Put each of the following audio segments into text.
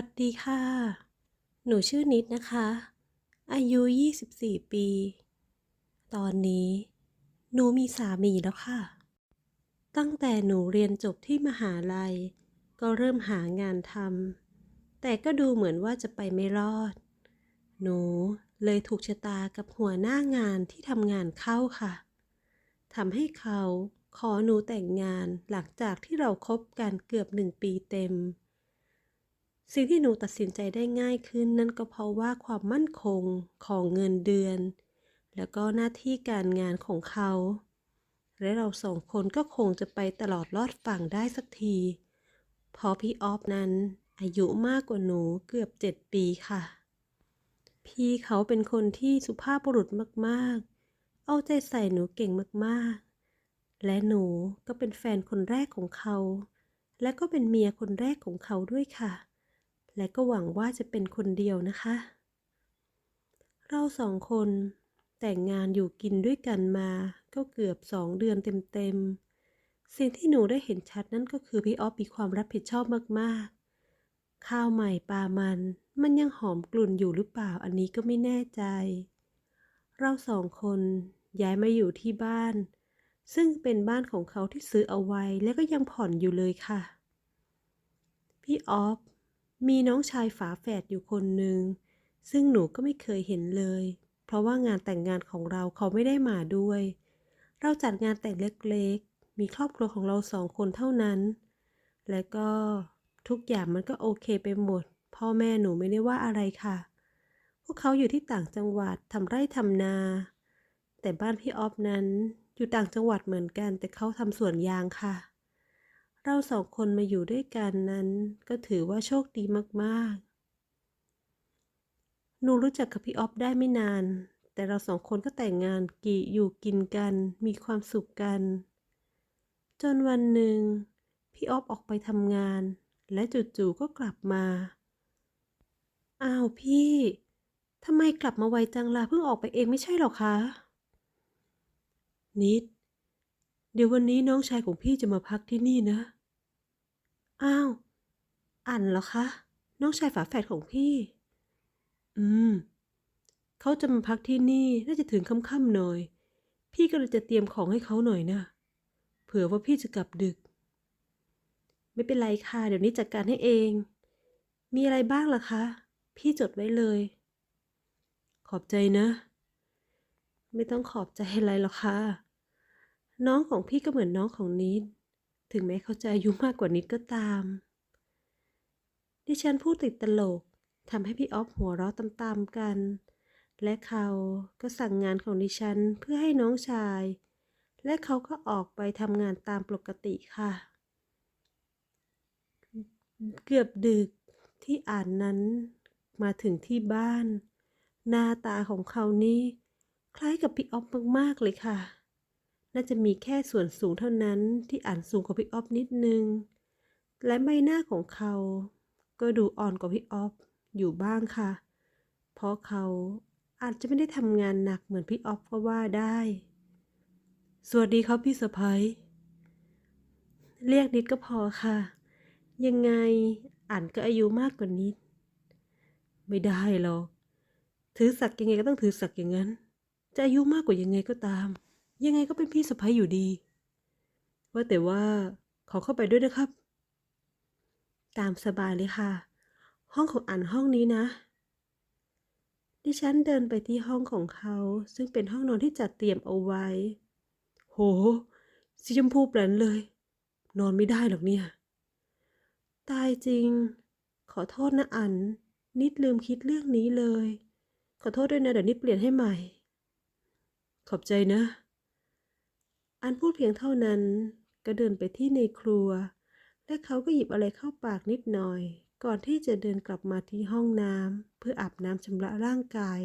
วัสดีค่ะ หนูชื่อนิดนะคะ อายุ 24 ปี ตอนนี้ หนูมีสามีแล้วค่ะ ตั้งแต่หนูเรียนจบที่มหาลัย ก็เริ่มหางานทำ แต่ก็ดูเหมือนว่าจะไปไม่รอด หนูเลยถูกชะตากับหัวหน้างานที่ทำงานเข้าค่ะ ทำให้เขาขอหนูแต่งงานหลังจากที่เราคบกันเกือบหนึ่งปีเต็ม สิ่งที่หนูตัดสินใจได้ง่ายขึ้นนั่นก็เพราะว่าความมั่นคงของเงินเดือน แล้วก็หน้าที่การงานของเขา และเราสองคนก็คงจะไปตลอดรอดฝั่งได้สักทีเพราะพี่ออฟนั้น อายุมากกว่าหนูเกือบเจ็ดปีค่ะ พี่เขาเป็นคนที่สุภาพบุรุษมากๆ เอาใจใส่หนูเก่งมากๆ และหนูก็เป็นแฟนคนแรกของเขา และก็เป็นเมียคนแรกของเขาด้วยค่ะ และก็หวังว่าจะเป็นคนเดียวนะคะ เราสองคนแต่งงานอยู่กินด้วยกันมาก็เกือบสองเดือนเต็มๆ สิ่งที่หนูได้เห็นชัดนั่นก็คือพี่ออฟมีความรับผิดชอบมากๆ ข้าวใหม่ปลามัน มันยังหอมกลุ่นอยู่หรือเปล่าอันนี้ก็ไม่แน่ใจ เราสองคนย้ายมาอยู่ที่บ้าน ซึ่งเป็นบ้านของเขาที่ซื้อเอาไว้และก็ยังผ่อนอยู่เลยค่ะ พี่ออฟ มีน้องชายฝาแฝดอยู่คนหนึ่ง ซึ่งหนูก็ไม่เคยเห็นเลย เพราะว่างานแต่งงานของเราเขาไม่ได้มาด้วย เราจัดงานแต่งเล็กๆ มีครอบครัวของเราสองคนเท่านั้น และก็ทุกอย่างมันก็โอเคไปหมด พ่อแม่หนูไม่ได้ว่าอะไรค่ะ พวกเขาอยู่ที่ต่างจังหวัดทำไร่ทำนา แต่บ้านพี่ออฟนั้นอยู่ต่างจังหวัดเหมือนกัน แต่เขาทำสวนยางค่ะ เราสองคนมาอยู่ด้วยกันนั้น ก็ถือว่าโชคดีมากๆ หนูรู้จักกับพี่ออฟได้ไม่นาน แต่เราสองคนก็แต่งงานกี่อยู่กินกัน มีความสุขกัน จนวันหนึ่ง พี่ออฟออกไปทำงาน และจู่ๆก็กลับมา อ้าวพี่ทำไมกลับมาไวจังล่ะเพิ่งออกไปเองไม่ใช่หรอคะ นิด เดี๋ยววันนี้น้องชายของพี่จะมาพักที่นี่นะ อ้าว อันเหรอคะ น้องชายฝาแฝดของพี่ อืม เขาจะมาพักที่นี่น่าจะถึงค่ำๆหน่อย พี่ก็เลยจะเตรียมของให้เขาหน่อยนะเผื่อว่าพี่จะกลับดึก ไม่เป็นไรค่ะ เดี๋ยวนี้จัดการให้เอง มีอะไรบ้างล่ะคะ พี่จดไว้เลย ขอบใจนะ ไม่ต้องขอบใจอะไรหรอกค่ะ น้องของพี่ก็เหมือนน้องของนิด ถึงแม้เขาจะอายุมากกว่านิดก็ตาม ดิฉันพูดติดตลกทำให้พี่ออฟหัวเราะตามๆกัน และเขาก็สั่งงานของดิฉันเพื่อให้น้องชาย และเขาก็ออกไปทำงานตามปกติค่ะ เกือบดึกที่อ่านนั้นมาถึงที่บ้าน หน้าตาของเขานี่คล้ายกับพี่ออฟมากๆเลยค่ะ น่าจะมีแค่ส่วนสูงเท่านั้นที่อ่านสูงกว่าพี่ออฟนิดนึง และใบหน้าของเขา ก็ดูอ่อนกว่าพี่ออฟอยู่บ้างค่ะ เพราะเขาอาจจะไม่ได้ทำงานหนักเหมือนพี่ออฟก็ว่าได้ สวัสดีครับพี่สะพ้ยเรียกนิดก็พอค่ะ ยังไงอ่านก็อายุมากกว่านิด ไม่ได้หรอก ถือศักย์ยังไงก็ต้องถือศักย์อย่างนั้น จะอายุมากกว่ายังไงก็ตาม ยังไงก็เป็นพี่สะพ้ยอยู่ดี ว่าแต่ว่าขอเข้าไปด้วยนะครับ ตามสบายเลยค่ะ ห้องของอันห้องนี้นะ ดิฉันเดินไปที่ห้องของเขา ซึ่งเป็นห้องนอนที่จัดเตรียมเอาไว้ โห สีชมพูแปลนเลย นอนไม่ได้หรอกเนี่ย ตายจริง ขอโทษนะอัน นิดลืมคิดเรื่องนี้เลย ขอโทษด้วยนะเดี๋ยวนิดเปลี่ยนให้ใหม่ ขอบใจนะ อันพูดเพียงเท่านั้น ก็เดินไปที่ในครัว และเขาก็หยิบอะไรเข้าปากนิดหน่อย ก่อนที่จะเดินกลับมาที่ห้องน้ำเพื่ออาบน้ำชำระร่างกาย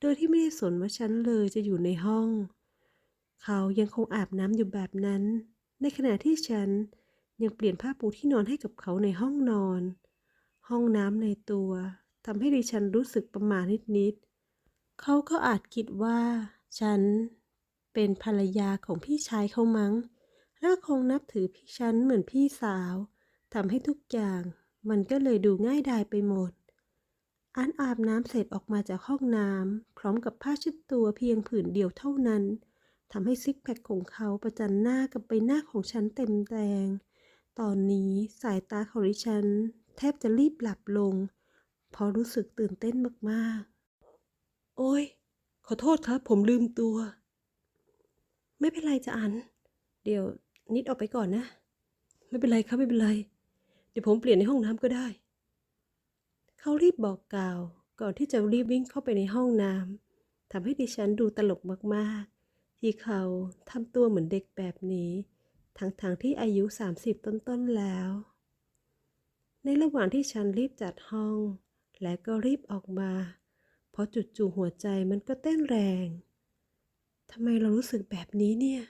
โดยที่ไม่ได้สนว่าฉันเลยจะอยู่ในห้อง เขายังคงอาบน้ำอยู่แบบนั้น ในขณะที่ฉันยังเปลี่ยนผ้าปูที่นอนให้กับเขาในห้องนอน ห้องน้ำในตัวทำให้ดิฉันรู้สึกประหมานิดๆเขาก็อาจคิดว่า ฉัน เป็นภรรยาของพี่ชายเขามั้ง แล้วก็คงนับถือพี่ฉันเหมือนพี่สาวทำให้ทุกอย่างมันก็เลยดูง่ายดายไปหมด อันอาบน้ำเสร็จออกมาจากห้องน้ำพร้อมกับผ้าชุดตัวเพียงผืนเดียวเท่านั้นทำให้ซิกแพคของเขาประจันหน้ากับใบหน้าของฉันเต็มแดง ตอนนี้สายตาของดิฉัน แทบจะรีบหลับลง เพราะรู้สึกตื่นเต้นมากๆ โอ้ย ขอโทษครับผมลืมตัว ไม่เป็นไรจ้ะอัน เดี๋ยวนิดออกไปก่อนนะ ไม่เป็นไรครับไม่เป็นไร เดี๋ยวผมเปลี่ยนในห้องน้ำก็ได้ เขารีบบอกกล่าว ก่อนที่จะรีบวิ่งเข้าไปในห้องน้ำทำให้ดิฉันดูตลกมากๆ ที่เขาทำตัวเหมือนเด็กแบบนี้ ทั้งๆทที่อายุ 30 ต้นๆแล้ว ในระหว่างที่ฉันรีบจัดห้อง และก็รีบออกมา เพราะจู่ๆหัวใจมันก็เต้นแรง ทำไมเรารู้สึกแบบนี้เนี่ย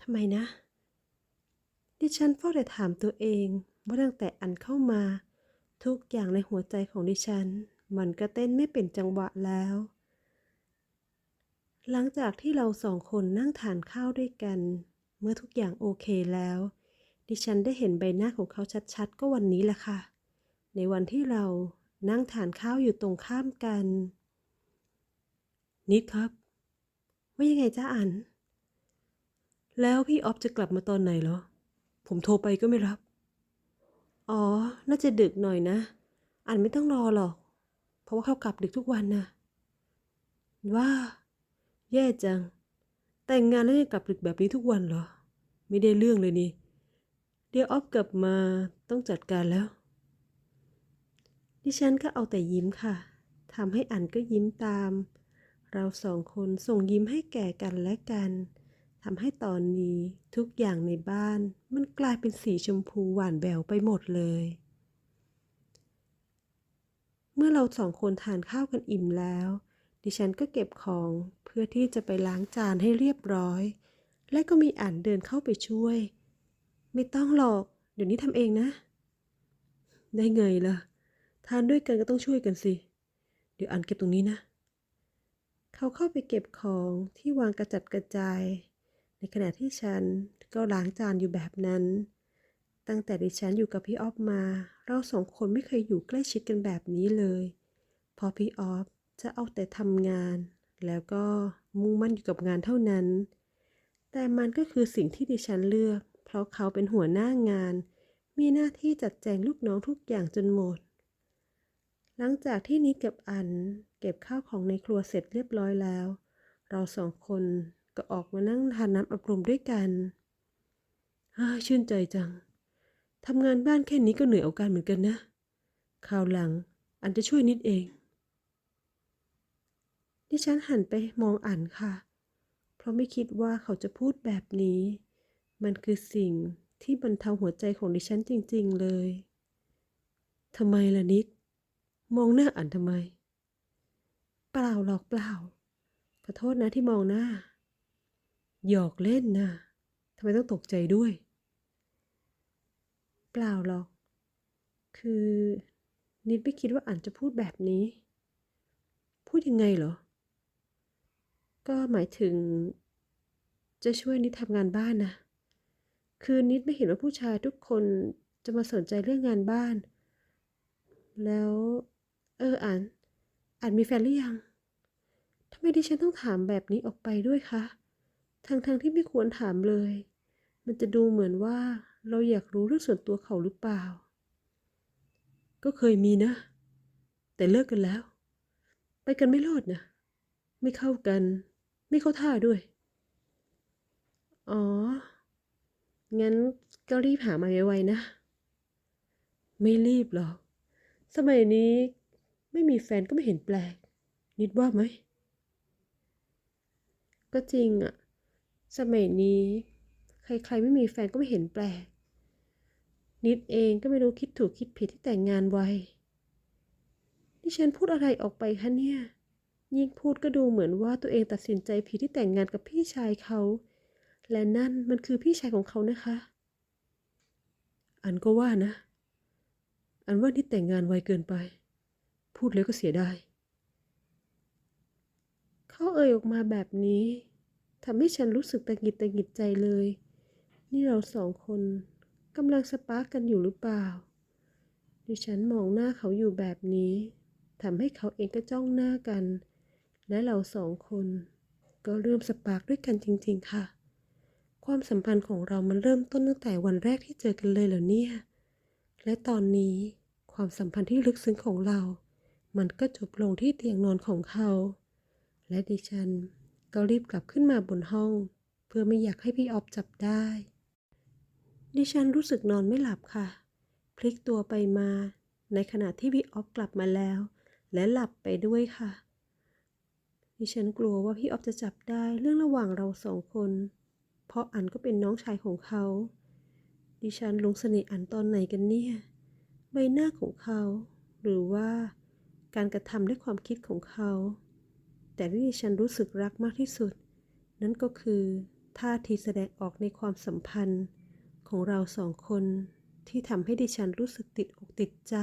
ทำไมนะ ดิฉันเฝ้าแต่ถามตัวเองว่าตั้งแต่อันเข้ามา ทุกอย่างในหัวใจของดิฉัน มันก็เต้นไม่เป็นจังหวะแล้ว หลังจากที่เราสองคนนั่งทานข้าวด้วยกัน เมื่อทุกอย่างโอเคแล้ว ดิฉันได้เห็นใบหน้าของเขาชัดๆ ก็วันนี้แหละค่ะ ในวันที่เรานั่งทานข้าวอยู่ตรงข้ามกัน นิดครับ ว่ายังไงจ้าอัน แล้วพี่ออฟจะกลับมาตอนไหนเหรอ ผมโทรไปก็ไม่รับ อ๋อ น่าจะดึกหน่อยนะ อันไม่ต้องรอหรอก เพราะว่าเขากลับดึกทุกวันนะว่า แย่จัง แต่งงานแล้วยังกลับดึกแบบนี้ทุกวันเหรอ ไม่ได้เรื่องเลยนี่ เดี๋ยวออฟกลับมาต้องจัดการแล้ว ดิฉันก็เอาแต่ยิ้มค่ะทำให้อันก็ยิ้มตาม เราสองคนส่งยิ้มให้แก่กันและกันทำให้ตอนนี้ทุกอย่างในบ้าน มันกลายเป็นสีชมพูหวานแหววไปหมดเลย เมื่อเราสองคนทานข้าวกันอิ่มแล้ว ดิฉันก็เก็บของเพื่อที่จะไปล้างจานให้เรียบร้อย และก็มีอ่านเดินเข้าไปช่วย ไม่ต้องหรอก เดี๋ยวนี้ทำเองนะ ได้ไงล่ะ ทานด้วยกันก็ต้องช่วยกันสิ เดี๋ยวอ่านเก็บตรงนี้นะ เขาเข้าไปเก็บของที่วางกระจัดกระจาย ในขณะที่ฉันก็ล้างจานอยู่แบบนั้น ตั้งแต่ดิฉันอยู่กับพี่ออฟมา เราสองคนไม่เคยอยู่ใกล้ชิดกันแบบนี้เลย พอพี่ออฟจะเอาแต่ทำงาน แล้วก็มุ่งมั่นอยู่กับงานเท่านั้น แต่มันก็คือสิ่งที่ดิฉันเลือก เพราะเขาเป็นหัวหน้างาน มีหน้าที่จัดแจงลูกน้องทุกอย่างจนหมด หลังจากที่นิดกับอัน เก็บข้าวของในครัวเสร็จเรียบร้อยแล้ว เราสองคนก็ออกมานั่งทานน้ำอัดลมด้วยกันฮ่าชื่นใจจังทำงานบ้านแค่นี้ก็เหนื่อยเอาการเหมือนกันนะคราวหลังอันจะช่วยนิดเอง ดิฉันหันไปมองอันค่ะ เพราะไม่คิดว่าเขาจะพูดแบบนี้ มันคือสิ่งที่บรรเทาหัวใจของดิฉันจริง ๆเลยทำไมล่ะนิด มองหน้าอันทำไม เปล่าหรอกเปล่า ขอโทษนะที่มองหน้า หยอกเล่นนะทำไมต้องตกใจด้วย เปล่าหรอก คือนิดไม่คิดว่าอันจะพูดแบบนี้ พูดยังไงเหรอ ก็หมายถึง จะช่วยนิดทำงานบ้านนะ คือนิดไม่เห็นว่าผู้ชายทุกคนจะมาสนใจเรื่องงานบ้าน แล้ว เอออันอันมีแฟนหรือยังทำไมดิฉันต้องถามแบบนี้ออกไปด้วยคะทั้งๆทที่ไม่ควรถามเลย มันจะดูเหมือนว่าเราอยากรู้เรื่องส่วนตัวเขาหรือเปล่า ก็เคยมีนะ แต่เลิกกันแล้ว ไปกันไม่รอดนะ ไม่เข้ากัน ไม่เข้าท่าด้วย อ๋อ งั้นก็รีบหามาไวๆนะ ไม่รีบหรอก สมัยนี้ ไม่มีแฟนก็ไม่เห็นแปลก นิดว่าไหม ก็จริงอะสมัยนี้ ใครๆไม่มีแฟนก็ไม่เห็นแปลก นิดเองก็ไม่รู้คิดถูกคิดผิดที่แต่งงานไวนี่ฉันพูดอะไรออกไปคะเนี่ย ยิ่งพูดก็ดูเหมือนว่าตัวเองตัดสินใจผิดที่แต่งงานกับพี่ชายเขา และนั่นมันคือพี่ชายของเขานะคะ อันก็ว่านะ อันว่านี่แต่งงานไวเกินไป พูดแล้วก็เสียดายเขาเอ่ยออกมาแบบนี้ทำให้ฉันรู้สึกตะกิดตะกิดใจเลย นี่เราสองคนกำลังสปาร์กกันอยู่หรือเปล่า ดิฉันมองหน้าเขาอยู่แบบนี้ทำให้เขาเองก็จ้องหน้ากัน และเราสองคน ก็เริ่มสปาร์กด้วยกันจริง ๆ ค่ะ ความสัมพันธ์ของเรามันเริ่มต้นตั้งแต่วันแรกที่เจอกันเลยเหรอเนี่ย และตอนนี้ความสัมพันธ์ที่ลึกซึ้งของเรา มันก็จบลงที่เตียงนอนของเขา และดิฉันก็รีบกลับขึ้นมาบนห้อง เพื่อไม่อยากให้พี่ออฟจับได้ ดิฉันรู้สึกนอนไม่หลับค่ะ พลิกตัวไปมา ในขณะที่พี่ออฟกลับมาแล้ว และหลับไปด้วยค่ะ ดิฉันกลัวว่าพี่ออฟจะจับได้เรื่องระหว่างเราสองคน เพราะอันก็เป็นน้องชายของเขา ดิฉันลงเสน่ห์อันตอนไหนกันเนี่ย ใบหน้าของเขา หรือว่า การกระทำและความคิดของเขา แต่ที่ดิฉันรู้สึกรักมากที่สุด นั่นก็คือท่าทีแสดงออกในความสัมพันธ์ของเราสองคนที่ทำให้ดิฉันรู้สึกติดอกติดใจ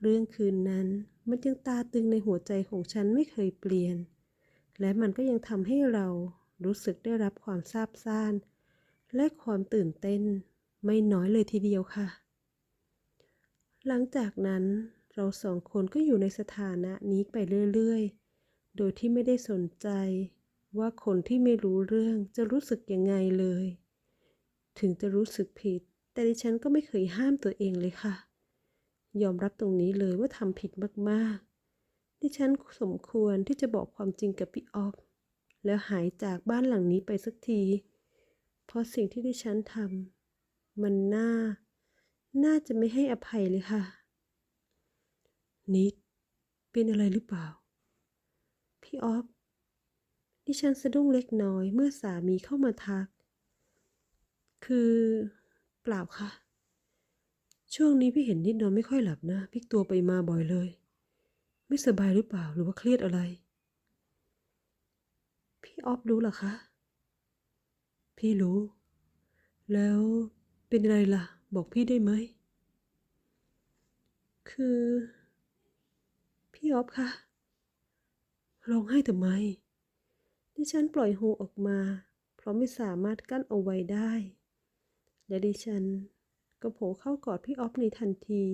เรื่องคืนนั้นมันยังตาตึงในหัวใจของฉันไม่เคยเปลี่ยน และมันก็ยังทำให้เรารู้สึกได้รับความซาบซ่าน และความตื่นเต้นไม่น้อยเลยทีเดียวค่ะ หลังจากนั้น เราสองคนก็อยู่ในสถานะนี้ไปเรื่อยๆ โดยที่ไม่ได้สนใจ ว่าคนที่ไม่รู้เรื่องจะรู้สึกยังไงเลย ถึงจะรู้สึกผิด แต่ดิฉันก็ไม่เคยห้ามตัวเองเลยค่ะ ยอมรับตรงนี้เลยว่าทำผิดมากๆ ดิฉันสมควรที่จะบอกความจริงกับพี่ออฟแล้วหายจากบ้านหลังนี้ไปสักที เพราะสิ่งที่ดิฉันทำมันน่า น่าจะไม่ให้อภัยเลยค่ะ นิด เป็นอะไรหรือเปล่า พี่ออฟ ดิฉันสะดุ้งเล็กน้อยเมื่อสามีเข้ามาทัก คือเปล่าค่ะ ช่วงนี้พี่เห็นนิดนอนไม่ค่อยหลับนะพลิกตัวไปมาบ่อยเลย ไม่สบายหรือเปล่าหรือว่าเครียดอะไร พี่ออฟรู้หรอคะ พี่รู้ แล้วเป็นอะไรล่ะ บอกพี่ได้ไหม คือ พี่ออฟคะร้องไห้ทำไม ดิฉันปล่อยหูออกมา เพราะไม่สามารถกั้นเอาไว้ได้ และดิฉันก็โผล่เข้ากอดพี่ออฟในทันที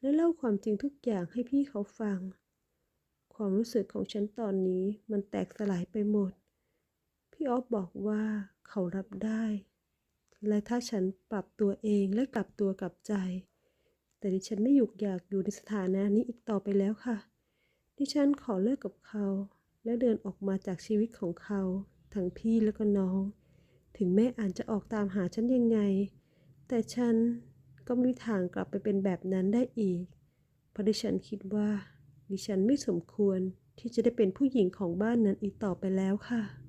และเล่าความจริงทุกอย่างให้พี่เขาฟัง ความรู้สึกของฉันตอนนี้มันแตกสลายไปหมด พี่ออฟบอกว่าเขารับได้ และถ้าฉันปรับตัวเองและกลับตัวกลับใจ แต่ดิฉันไม่หยุกอยากอยู่ในสถานะนี้อีกต่อไปแล้วค่ะ ดิฉันขอเลิกกับเขา และเดินออกมาจากชีวิตของเขา ทั้งพี่และก็น้อง ถึงแม่อ่านจะออกตามหาฉันยังไง แต่ฉันก็ไม่มีทางกลับไปเป็นแบบนั้นได้อีก เพราะดิฉันคิดว่า ดิฉันไม่สมควรที่จะได้เป็นผู้หญิงของบ้านนั้นอีกต่อไปแล้วค่ะ